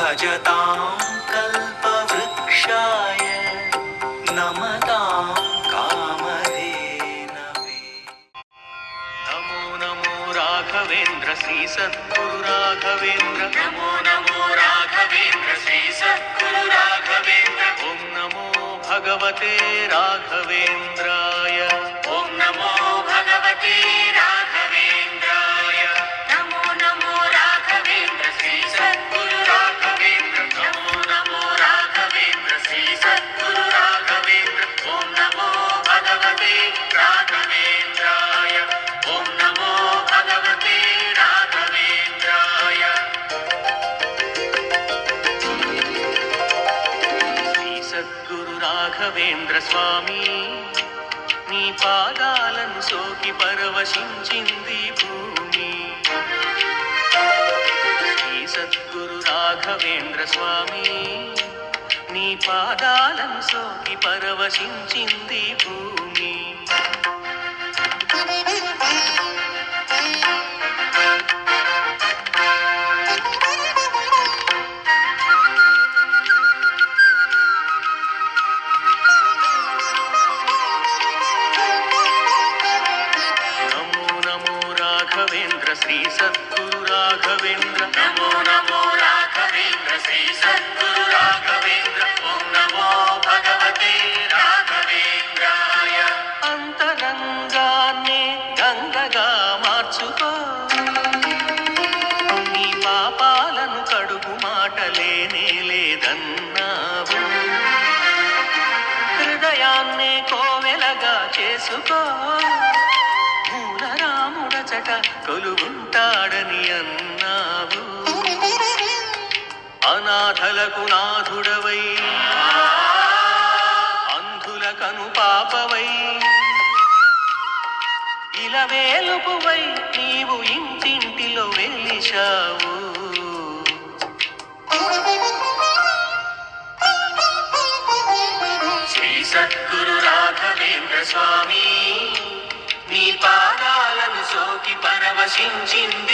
च भजतां कल्पवृक्षाय नमतां कामधेनवे। नमो नमो राघवेन्द्र श्री सद्गुरु राघवेन्द्र नमो नमो राघवेन्द्र। श्री सद्गुरु राघवेन्द्र ॐ नमो भगवते राघवेन्द्राय సద్గురు రాఘవేంద్ర స్వామి నీ పాదాలను సోకి పరవశించింది భూమి. శ్రీ సద్గురు రాఘవేంద్ర స్వామి నీ పాదాలను సోకి పరవశించింది భూమి. సద్గురు రాఘవేంద్ర. నమో నమో రాఘవేంద్ర. శ్రీ సద్గురు రాఘవేంద్ర. ఓం నమో భగవతే రాఘవేంద్రాయ. అంతరంగాన్ని గంగగా మార్చుకో. నీ పాపాలను కడుగు మాటలేనే లేదన్నావు హృదయాన్నే కోవెలగా చేసుకో. మూలరాముడచట కొలువుంటాడని అన్నావు. అనాథలకు నాథుడవై అంధులకను పాపవై ఇలా వేలుపువై నీవు ఇంటింటిలో వెలిశావు. శ్రీ సద్గురు రాఘవేంద్ర స్వామి. నీ పాదాలను సోకి పరవశించింది భూ